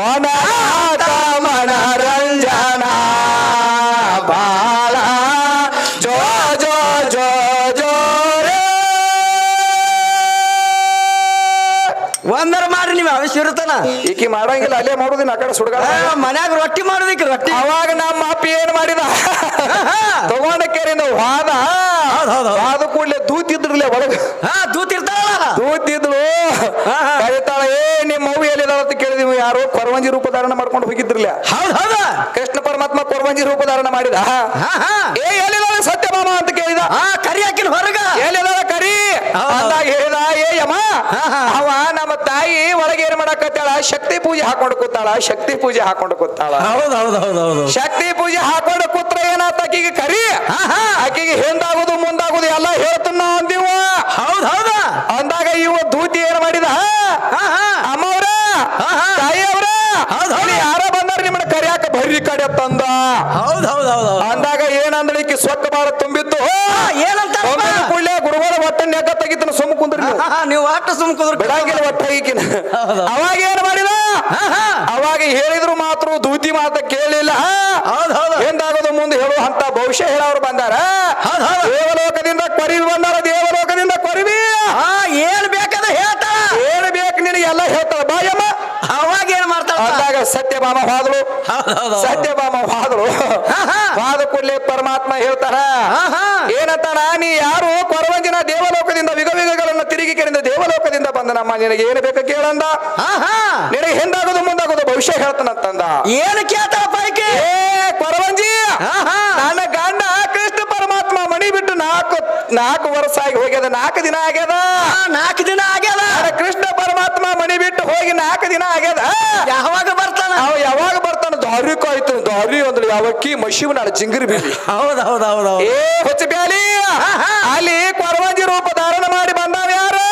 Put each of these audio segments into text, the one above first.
ಕೊನಗಾತ ಮನರಂಜನ ಬಾಳ ಜೋ ಜೋ ಜೋ ಜೋ. ಒಂದರ ಮಾಡ್ರಿ ನೀವು ಅವಶ್ಯ ಇರುತ್ತಾನ? ಈಕಿ ಮಾಡಂಗಿಲ್ಲ ಅಲ್ಲೇ ಮಾಡುದಿನ ಆ ಕಡೆ ಸುಡ್ಗಾಡ. ಮನ್ಯಾಗ ರೊಟ್ಟಿ ಮಾಡೋದಿಕ್ಕೆ ರೊಟ್ಟಿ. ಅವಾಗ ನಮ್ಮ ಅಪ್ಪ ಏನ್ ಮಾಡಿದ? ತಗೊಂಡ ಕೆರೆಯಿಂದ ವಾದ. ಹೌದ್ ಹೌದ್ ಹೌದ್. ವಾದ ಕೂಡಲೇ ದೂತಿದ್ರಲೆ ಒಳಗ. ಹಾ ದೂತಿರ್ತಾಳ ದೂತಿದ್ಳು ಹಾ, ಹಾ. ಕರಿತಾಳ ಏ ನಿಮ್ಮ ಮಗು ಎಲ್ಲಿದಾಳ ಅಂತ ಕೇಳಿದ್ವಿ ಯಾರೋ ಕೊರವಂಜಿ ರೂಪ ಧಾರಣ ಮಾಡ್ಕೊಂಡು ಹೋಗಿದ್ರಲ್ಲ? ಹೌದ್ ಹೌದ. ಕೃಷ್ಣ ಪರಮಾತ್ಮ ಕೊರವಂಜಿ ರೂಪ ಧಾರಣ ಮಾಡಿದ? ಹಾ ಹಾ. ಏ ಎಲ್ಲಿದಾಳ ಸತ್ಯಭಾಮ ಅಂತ ಕೇಳಿದ? ಆ ಕರಿ ಹಾಕಿನ ಹೊರಗ. ಎಲ್ಲಿದಾಳ ಕರಿ. ಅಂದಾಗ ಹೇಳಿದ ಏ ಯಮ. ಅವ ನಮ್ಮ ತಾಯಿ ಒಳಗೆ ಏನ್ ಮಾಡಕತ್ತಾಳ? ಶಕ್ತಿ ಪೂಜೆ ಹಾಕೊಂಡು ಕೂತಾಳ ಶಕ್ತಿ ಪೂಜೆ ಹಾಕೊಂಡು ಕೂತಾಳ. ಹೌದ್ ಹೌದ್ ಹೌದ್ ಹೌದು. ಶಕ್ತಿ ಪೂಜೆ ಹಾಕೊಂಡು ಕೂತ್ರ ಏನಾತ ಆಕಿಗೆ ಕರಿ. ಆಕಿಗೆ ಹಿಂದಾಗುದು ಮುಂದಾಗುದು ಎಲ್ಲ ಹೇಳ್ತನ ಅಂದಿವ. ಹೌದ್ ಹೌದ. ಅಂದಾಗ ಇವ ದೂತಿ ಏನ್ ಮಾಡಿದ ಹಾ ಹಾ ಅಮ್ಮವ್ರ ಹಾ, ಹಾ. ತಾಯಿ ಅವ್ರ ಹೌದ್ ಹೌದ್. ಅಲ್ಲಿ ಯಾರ ಬಂದಾರ ನಿಮ್ಮನ್ನ ಕರಿಯಾಕ ಬರ್ರಿ ಕಡೆ ತಂದ. ಹೌದ್ ಹೌದ್ ಹೌದ್ ಅಂದಾಗ ಏನಂದಳಿಕ್ಕೆ ಸೊಕ್ಕ ಬಾರ ತುಂಬಿತ್ತು? ಏನಂತ ಕೂಡಲೇ ಗುರುಗಳ ಒಟ್ಟ ನೆಗ ತೆಗಿತನ ಸುಮ್ ಕುಂದ್ರಿ ನೀವು. ನೀವು ಆಟ ಸುಮ್ ಕುದ್ರ. ಬಿಡಂಗಿಲ್ಲ ಒಟ್ಟ ಈಕಿನ. ಅವಾಗ ಏನ್ ಮಾಡಿದ. ಅವಾಗ ಹೇಳಿದ್ರು ಮಾತ್ರ ದೂತಿ ಮಾತ ಕೇಳಿಲ್ಲ. ಹೌದ್ ಹೌದ್. ಹಿಂದಾಗೋದು ಮುಂದೆ ಹೇಳುವಂತ ಭವಿಷ್ಯ ಹೇಳೋರು ಬಂದಾರ. ದೇವಲೋಕದಿಂದ ಕೊರಿವಿ ಬಂದಾರ ದೇವಲೋಕದಿಂದ ಕೊರಿವಿ ಹಾ ಏನ್ ಬೇಕಾದ ಹೇಳ್ತಾಳ ಏನ್ ಬೇಕು ನಿನಗೆ ಎಲ್ಲ ಹೇಳ್ತಾರ ಬಾಯಮ್ಮ ಅವಾಗ ಏನ್ ಮಾಡ್ತಾಳ ಅಂದಾಗ ಸತ್ಯಭಾಮ ಹೋದ್ರು ಹೌದ್ ಹೌದ್ ಹೌದ್. ಸತ್ಯಭಾಮ ಹೋದ್ರು ಹಾದ. ವಾದ ಕೂಡಲೇ ಪರಮಾತ್ಮ ಹೇಳ್ತಾರ. ಏನಂತಾನ ನೀ ಯಾರು ಕೊರವಂಜಿನ ದೇವಲೋಕದಿಂದ ವಿಗವಿಗಗಳನ್ನು ತಿರುಗಿ ಕೆರಿಂದ ದೇವಲೋಕದಿಂದ ಬಂದ ನಮ್ಮ ನಿನಗೆ ಏನು ಬೇಕು ಕೇಳಂದ ನಿನಗೆ ಹಿಂದಾಗೋದು ಮುಂದಾಗೋದು ಭವಿಷ್ಯ ಹೇಳ್ತಾನಂತಂದ ಏನ್ ಕೇಳ್ತಾರ ಪೈಕಿ ಏ ಕೊರವಂಜಿ. ನನ್ನ ಗಂಡ ಕೃಷ್ಣ ಪರಮಾತ್ಮ ಮಣಿ ಬಿಟ್ಟು ನಾಲ್ಕು ನಾಲ್ಕು ವರ್ಷ ಆಗಿ ಹೋಗ್ಯದ ನಾಲ್ಕು ದಿನ ಆಗ್ಯದ? ನಾಲ್ಕು ದಿನ ಆಗ್ಯದ. ಕೃಷ್ಣ ಪರಮಾತ್ಮ ಮಣಿ ಬಿಟ್ಟು ಹೋಗಿ ನಾಲ್ಕು ದಿನ ಆಗ್ಯದ. ಯಾವಾಗ ಬರ್ತಾನ? ಅವ ಯಾವಾಗ ಬರ್ತಾನ? ದಾರಿ ಕಾಯ್ತು ದಾರಿ ಅಂದ್ರೆ ಯಾವಕ್ಕಿ ಮಶಿವ್ ನಾಳೆ ಜಿಂಗಿರಿ ಬೀಳಿ ಹೌದ್ ಹೌದ್ ಹೌದ್ ಏ ಹೊಚ್ಚ ಬ್ಯಾಲಿ ಅಲ್ಲಿ ಕೊರವಂಜಿ ರೂಪ ಧಾರಣ ಮಾಡಿ ಬಂದಾವ ಯಾರು.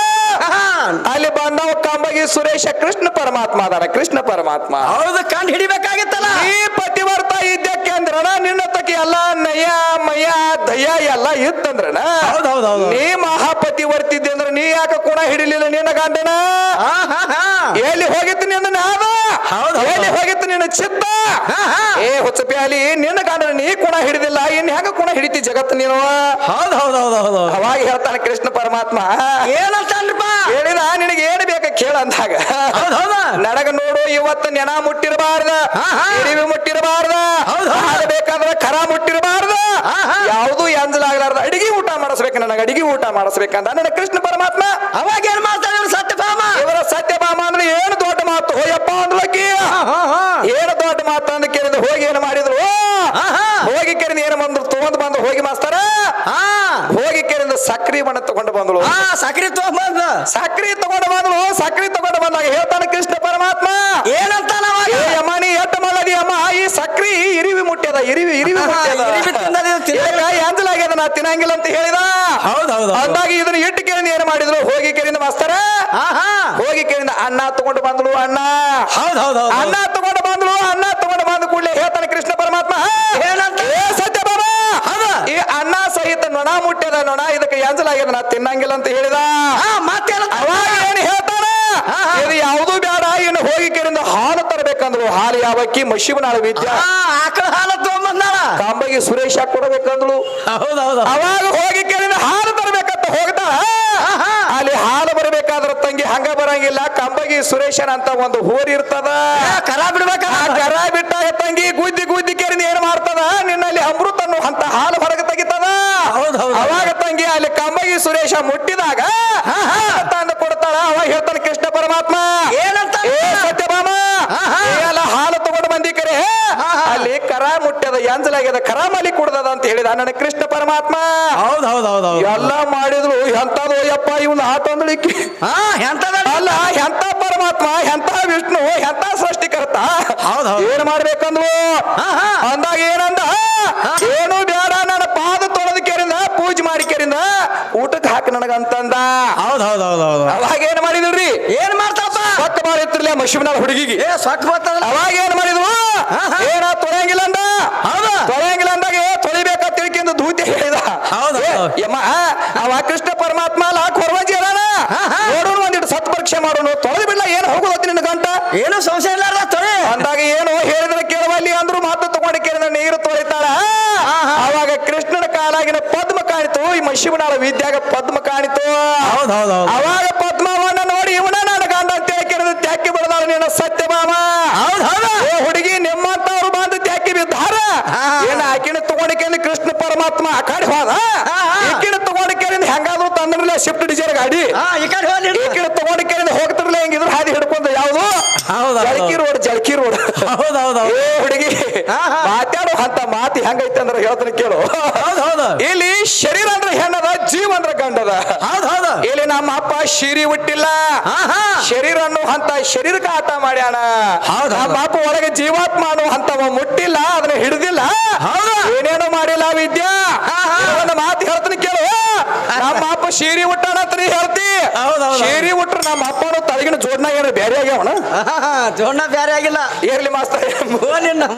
ಅಲ್ಲಿ ಬಂದವ ಕಂಬಗಿ ಸುರೇಶ ಕೃಷ್ಣ ಪರಮಾತ್ಮ ಅದಾರ ಕೃಷ್ಣ ಪರಮಾತ್ಮ. ಹೌದು ಕಂಡು ಹಿಡಿಬೇಕಾಗಿತ್ತಲ್ಲ. ಈ ಪತಿವರ್ತ ಇದ್ದಕ್ಕೆ ಅಂದ್ರಣ ನಿನ್ನ ತಕ್ಕೆ ಎಲ್ಲ ನಯ ಮಯ ದಯ ಎಲ್ಲ ಇತ್ತಂದ್ರನ? ನೀ ಮಹಾಪತಿ ವರ್ತಿದ್ದೆ ಹೌದ್. ನೀ ಮಹಾಪತಿವರ್ತಿದ್ದೆ ಅಂದ್ರೆ ನೀ ಯಾಕ ಕುಣ ಹಿಡಿಲಿಲ್ಲ ನಿನ್ನ ಗಂಡನ? ಎಲ್ಲಿ ಹೋಗಿತ್ತು ನಿನ್ನ ನಾದ. ಎಲ್ಲಿ ಹೋಗಿತ್ತು ನಿನ್ನ ಚಿತ್ತ. ಏ ಹೊಸಪಿ ಅಲ್ಲಿ ನಿನ್ನ ಗಂಡನ ನೀ ಕುಣ ಹಿಡಿದಿಲ್ಲ ಇನ್ ಹೆಂಗ ಕುಣ ಹಿಡಿತಿ ಜಗತ್ತು ನೀನು? ಹೌದ್ ಹೌದ್ ಹೌದ್ ಹೌದ್ ಹೌದ್. ಅವಾಗ ಹೇಳ್ತಾನೆ ಕೃಷ್ಣ ಪರಮಾತ್ಮ. ಏನಂತನ್ರಪ್ಪ? ಹೇಳಿದ ನಿನಗೆ ಏನ್ ಬೇಕ ಕೇಳ ಅಂದಾಗ. ನಡಗ ನೋಡು ಇವತ್ತು ನೆನ ಮುಟ್ಟಿರಬಾರ್ದ ಮುಟ್ಟಿರಬಾರ್ದ. ಬೇಕಾದ್ರೆ ಖರ ಮುಟ್ಟಿರಬಾರ್ದ. ಎಂಜಲಾಗಲಾರ್ದ ಅಡಿಗೆ ಊಟ ಮಾಡಿಸ್ಬೇಕು ನನಗೆ ಅಡಿಗೆ ಊಟ ಮಾಡಿಸ್ಬೇಕಂತ. ನನ್ನ ಕೃಷ್ಣ ಪರಮಾತ್ಮ ಅವಾಗ ಏನ್ ಸತ್ಯ ಇವ್ರು ಸತ್ಯಭಾಮ? ಇವರ ಸತ್ಯಭಾಮ ಅಂದ್ರೆ ಏನು ದೊಡ್ಡ ಮಾತು? ಹೋಯಪ್ಪ ಅಂದ್ಲಕ್ಕಿ. ಏನು ದೊಡ್ಡ ಮಾತು ಅಂತ ಕೇಳಿದ ಹೋಗಿ ಏನು ಮಾಡಿದ್ರು. ಹೋಗಿ ಕೇಳಿದ ಏನು ಬಂದ್ರು? ತಗೊಂಡ್ ಬಂದು ಹೋಗಿ ಮಾಸ್ತಾರ. ಹೋಗಿ ಕೇಳಿದ ಸಕ್ರಿ ಬಣ್ಣ ತಗೊಂಡು ಬಂದಳು. ಸಕ್ರಿ ತಗೊಂಡ್ ಸಕ್ರಿ ತಗೊಂಡು ಬಂದಳು ಸಕ್ರಿ ತಗೊಂಡು ಬಂದಾಗ ಹೇಳ್ತಾನೆ ಕೃಷ್ಣ ಪರಮಾತ್ಮ. ಏನಂತಾನ ಅವಾಗ ಏ ಅಮ್ಮ ನೀ ಎಟ್ಟ ಮಾಡದಿ ಅಮ್ಮ ಈ ಸಕ್ರಿ ಇರಿವಿ ಮುಟ್ಟ್ಯದ ಇರಿವಿ ಇರಿವಿ ಮುಟ್ಟ್ಯದ ಇರಿವಿ ತಿಂದದ ಇದು ತಿನ್ನಂಗಿಲ್ಲ. ಏಕ ಎಂಜಲಾಗ್ಯದ ನಾ ತಿನ್ನಂಗಿಲ್ಲ ಅಂತ ಹೇಳಿದ? ಹೌದೌದು ಹೌದ್ ಹೌದ್. ಅಂದಾಗ ಇದನ್ನ ಇಟ್ಟು ಕೇಳಿದ ಏನ್ ಮಾಡಿದ್ರು? ಹೋಗಿ ಕೇಳಿದ ಮಾಸ್ತರ? ಹೋಗಿ ಕೇಳಿದ ಅನ್ನ ತಗೊಂಡು ಬಂದಳು ಅಣ್ಣ. ಹೌದೌದು ಹೌದ್ ಹೌದ್ ಅನ್ನ ತಗೊಂಡು ಬಂದಳು ಅನ್ನ ತಗೊಂಡು ಬಂದ ಕೂಡಲೇ ಹೇಳ್ತಾನೆ ಕೃಷ್ಣ ಪರಮಾತ್ಮ? ಏ ಸತ್ಯ ಬಾಬಾ? ಈ ಅನ್ನ ಸಹಿತ ನೊಣ ಮುಟ್ಟಿದ ನೊಣ ಇದಕ್ಕೆ ಎಂಜಲಾಗ್ಯದ ನಾ ತಿನ್ನಂಗಿಲ್ಲ ಅಂತ ಹೇಳಿದ. ಅವಾಗ ಏನು ಹೇಳ್ತಾನ. ಇದು ಯಾವುದು ಇನ್ನು ಹೋಗಿ ಕೆರಿಂದ ಹಾಲು ತರಬೇಕಂದ್ರು. ಹಾಲು ಯಾವಕ್ಕಿ ಅಕ್ಕಿ? ವಿದ್ಯಾ? ಆಕಳ ಹಾಲ ತಗೊಂಬಂದಾಳ. ಕಾಂಬಗಿ ಸುರೇಶ ಕೊಡಬೇಕಂದ್ಳು. ಹೌದ್ ಹೌದ್ ಹೌದ್. ಅವಾಗ ಹೋಗಿ ಕೇಳಿದ ಹಾಲು ತರಬೇಕಂತ ಹೋಗ್ತಾಳ ಹಾ. ಅಲ್ಲಿ ಹಾಲು ಬರಬೇಕಾದ್ರ ತಂಗಿ ಹಂಗ ಬರಂಗಿಲ್ಲ. ಕಂಬಗಿ ಸುರೇಶನ್ ಅಂತ ಒಂದು ಹೋರಿ ಇರ್ತದ. ಕರ ಬಿಡ್ಬೇಕ? ಕರ ಬಿಟ್ಟಾಗ ತಂಗಿ ಗುದ್ದಿ ಗುದ್ದಿ ಕೆರಿಂದ ಏನ್ ಮಾಡ್ತದ? ನಿನ್ನಲ್ಲಿ ಅಮೃತ ಅನ್ನೋ ಅಂತ ಹಾಲು ಹೊರಗೆ ತೆಗಿತದ. ಹೌದ್ ಹೌದ್ ಹೌದ್. ಅವಾಗ ತಂಗಿ ಅಲ್ಲಿ ಕಂಬಗಿ ಸುರೇಶ ಮುಟ್ಟಿದಾಗ ಹಾ ತಂದು ಕೊಡ್ತಾಳ. ಅವಾಗ ಹೇಳ್ತಾನೆ ಪರಮಾತ್ಮ. ಏನಂತ? ಸತ್ಯಭಾಮ. ಹಾಲು ತಗೊಂಡು ಬಂದಿ ಕರೆ. ಅಲ್ಲಿ ಕರ ಮುಟ್ಟದ ಎಂಜಲಾಗ್ಯದ ಕರ ಮಲಿ ಕುಡ್ದದ ಅಂತ ಹೇಳಿದ ನನ್ನ ಕೃಷ್ಣ ಪರಮಾತ್ಮ. ಹೌದ್ ಹೌದ್ ಹೌದ್ ಹೌದ್. ಎಲ್ಲ ಮಾಡಿದ್ರು ಎಂತದು ಅಯ್ಯಪ್ಪ ಇವನ್ ಆಟ ಅಂದಳಿಕ್ಕೆ ಹಾ ಎಂತದ ಅಲ್ಲ ಎಂತ ಪರಮಾತ್ಮ ಎಂತ ವಿಷ್ಣು ಎಂತ ಸೃಷ್ಟಿಕರ್ತ. ಹೌದ್. ಏನ್ ಮಾಡ್ಬೇಕಂದ್ರು ಹಾ. ಅಂದಾಗ ಏನಂದ? ಏನು ಬೇಡ ನನ್ನ ಪಾದ ನನಗಂತಂದ. ಹೌದ್ ಹೌದು ಹೌದು ಅವಾಗ ಏನ್ ಮಾಡಿದ್ರಿ? ಏನ್ ಮಾಡ್ತಾಪ ಮಶಿಮನ ಹುಡುಗಿಗೆ. ಏ ಸೊಕ್ಕ ಅವಾಗ ಏನ್ ಮಾಡಿದ್ವು? ಏನ ತೊಳೆಯಂಗಿಲ್ಲ ಅಂದ? ತೊಳೆಯಂಗಿಲ್ಲ ಅಂದಾಗ ಏ ತೊಳಿಬೇಕಂತ ತಿಳ್ಕೊಂಡು ದೂತಿ ಹೇಳಿದ. ಹೌದು ಯಮ್ಮ ಅವ ಕೃಷ್ಣ ಪರಮಾತ್ಮ ಅಲ್ಲ ಕೊರವಾಜಿ ಅಲ್ಲ ನೋಡೋಣ ಒಂದಿಟ್ಟು ಸತ್ ಪರೀಕ್ಷೆ ಮಾಡೋಣ ತೊಳೆದು ಬಿಡ್ಲ ಏನ್ ಹೋಗೋದು ನಿನ್ನ ಗಂಟ ಏನು ಸಂಶಯ ಇಲ್ಲ ತೊಳೆ. ಅಂದಾಗ ಏನು ಹೇಳಿದ್ರೆ ಕೇಳುವಲ್ಲಿ ಅಂದ್ರು ಮಾತು ತಗೊಂಡು ಕೇಳಿದ್ರೆ ನೀರು ತೊಳಿತಾಳ. ಅವಾಗ ಕೃಷ್ಣನ ಕಾಲಾಗಿನ ಕಾಣಿತು ವಿದ್ಯಾಗ ಪದ್ಮ ಕಾಣಿತು. ಅವಾಗ ಪದ್ಮವನ್ನ ನೋಡಿ ಇವನ ನನ್ನ ಗಂಡ ಅಂತ ಕೇಳಿದ ತ್ಯಾಕಿ ಬಿಡದಾಳ ನೀನು ಸತ್ಯ ಮಾಮ ಹುಡುಗಿ ನಿಮ್ಮಂತವ್ರು ಬಂದು ತ್ಯಾಕಿ ಬಿದ್ದಾರ. ಏನ ಆಕಿನ ತಗೊಂಡಿಕೆಂದು ಕೃಷ್ಣ ಪರಮಾತ್ಮ ಆ ಕಡೆ ಹೋದ. ಈಕಿನ ತಗೊಂಡಿಕೆಯಿಂದ ಹೆಂಗಾದ್ರು ತಂದ್ರಲ್ಲ ಶಿಫ್ಟ್ ಡಿಸೈರ್ ಗಾಡಿ. ಈ ಈಕಿನ ತಗೊಂಡಿಕೆಯಿಂದ ಹೋಗ್ತಿರ್ಲಿಲ್ಲ ಹೆಂಗಿದ್ರು ಹಾದಿ ಹಿಡ್ಕೊಂಡು ಯಾವ್ದು? Jalaki road Jalaki road. ಹೌದ್ ಹೌದ್ ಹೌದ್ ಏ ಹುಡುಗಿ. ಮಾತಾಡೋ ಅಂತ ಮಾತು ಹೆಂಗೈತೆ ಅಂದ್ರೆ ಹೇಳ್ತೀನಿ ಕೇಳು. ಇಲ್ಲಿ ಶರೀರ ಅಂದ್ರೆ ಹೆಣ್ಣದ ಜೀವ ಅಂದ್ರೆ ಗಂಡದ ಹೌದ್ ಹೌದ್. ಇಲ್ಲಿ ನಮ್ಮ ಅಪ್ಪ ಶಿರಿ ಹುಟ್ಟಿಲ್ಲ. ಶರೀರ ಅನ್ನೋ ಅಂತ ಶರೀರಕ್ಕೆ ಆಟ ಮಾಡ್ಯಾಣ ಹೌದ್. ನಮ್ಮ ಅಪ್ಪ ಒಳಗೆ ಜೀವಾತ್ಮ ಅನ್ನೋ ಅಂತವ ಮುಟ್ಟಿಲ್ಲ ಅದನ್ನ ಹಿಡಿದಿಲ್ಲ. ಏನೇನು ಮಾಡಿಲ್ಲ ವಿದ್ಯಾ. ಒಂದು ಮಾತು ಹೇಳ್ತೀನಿ ಕೇಳು. ನಮ್ಮ ಅಪ್ಪ ಶೀರಿ ಹುಟ್ಟಣ ಅಂತ ನೀ ಹೇಳ್ತಿ. ಶೀರಿ ಹುಟ್ರ ನಮ್ಮ ಅಪ್ಪನ ತಳಗಿನ ಜೋಡ್ನ ಏನು ಬೇರೆ ಆಗ್ಯಾವಣ ಜೋಡ್ನ ಬೇರೆ ಆಗಿಲ್ಲ. ಏರ್ಲಿ ಮಾಸ್ತರ. ಓ ನಿನ್ನ